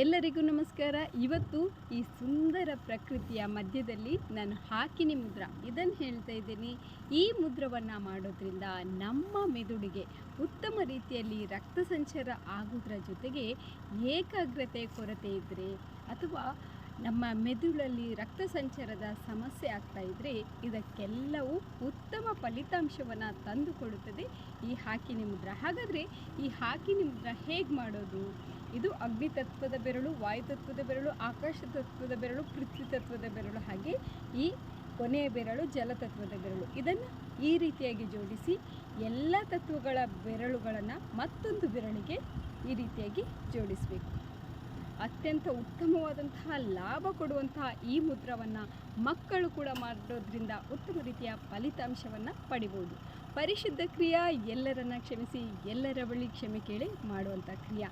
ಎಲ್ಲರಿಗೂ ನಮಸ್ಕಾರ. ಇವತ್ತು ಈ ಸುಂದರ ಪ್ರಕೃತಿಯ ಮಧ್ಯದಲ್ಲಿ ನಾನು ಹಾಕಿನಿ ಮುದ್ರ. ಇದನ್ನು ಹೇಳ್ತಾ ಇದ್ದೀನಿ. ಈ ಮುದ್ರವನ್ನು ಮಾಡೋದ್ರಿಂದ ನಮ್ಮ ಮೆದುಳಿಗೆ ಉತ್ತಮ ರೀತಿಯಲ್ಲಿ ರಕ್ತ ಸಂಚಾರ ಆಗೋದ್ರ ಜೊತೆಗೆ ಏಕಾಗ್ರತೆ, ಕೊರತೆ ಇದ್ದರೆ ಅಥವಾ ನಮ್ಮ ಮೆದುಳಲ್ಲಿ ರಕ್ತ ಸಂಚಾರದ ಸಮಸ್ಯೆ ಆಗ್ತಾ ಇದ್ದರೆ ಇದಕ್ಕೆಲ್ಲವೂ ಉತ್ತಮ ಫಲಿತಾಂಶವನ್ನು ತಂದುಕೊಡುತ್ತದೆ ಈ ಹಾಕಿನಿ ಮುದ್ರ. ಹಾಗಾದರೆ ಈ ಹಾಕಿನಿ ಮುದ್ರ ಹೇಗೆ ಮಾಡೋದು? ಇದು ಅಗ್ನಿ ತತ್ವದ ಬೆರಳು, ವಾಯು ತತ್ವದ ಬೆರಳು, ಆಕಾಶ ತತ್ವದ ಬೆರಳು, ಪೃಥ್ವಿ ತತ್ವದ ಬೆರಳು, ಹಾಗೆ ಈ ಕೊನೆಯ ಬೆರಳು ಜಲತತ್ವದ ಬೆರಳು. ಇದನ್ನು ಈ ರೀತಿಯಾಗಿ ಜೋಡಿಸಿ ಎಲ್ಲ ತತ್ವಗಳ ಬೆರಳುಗಳನ್ನು ಮತ್ತೊಂದು ಬೆರಳಿಗೆ ಈ ರೀತಿಯಾಗಿ ಜೋಡಿಸಬೇಕು. ಅತ್ಯಂತ ಉತ್ತಮವಾದಂತಹ ಲಾಭ ಕೊಡುವಂತಹ ಈ ಮುದ್ರವನ್ನು ಮಕ್ಕಳು ಕೂಡ ಮಾಡೋದ್ರಿಂದ ಉತ್ತಮ ರೀತಿಯ ಫಲಿತಾಂಶವನ್ನು ಪಡಿಬೋದು. ಪರಿಶುದ್ಧ ಕ್ರಿಯಾ, ಎಲ್ಲರನ್ನ ಕ್ಷಮಿಸಿ, ಎಲ್ಲರ ಬಳಿ ಕ್ಷಮೆ ಕೇಳಿ ಮಾಡುವಂಥ ಕ್ರಿಯಾ.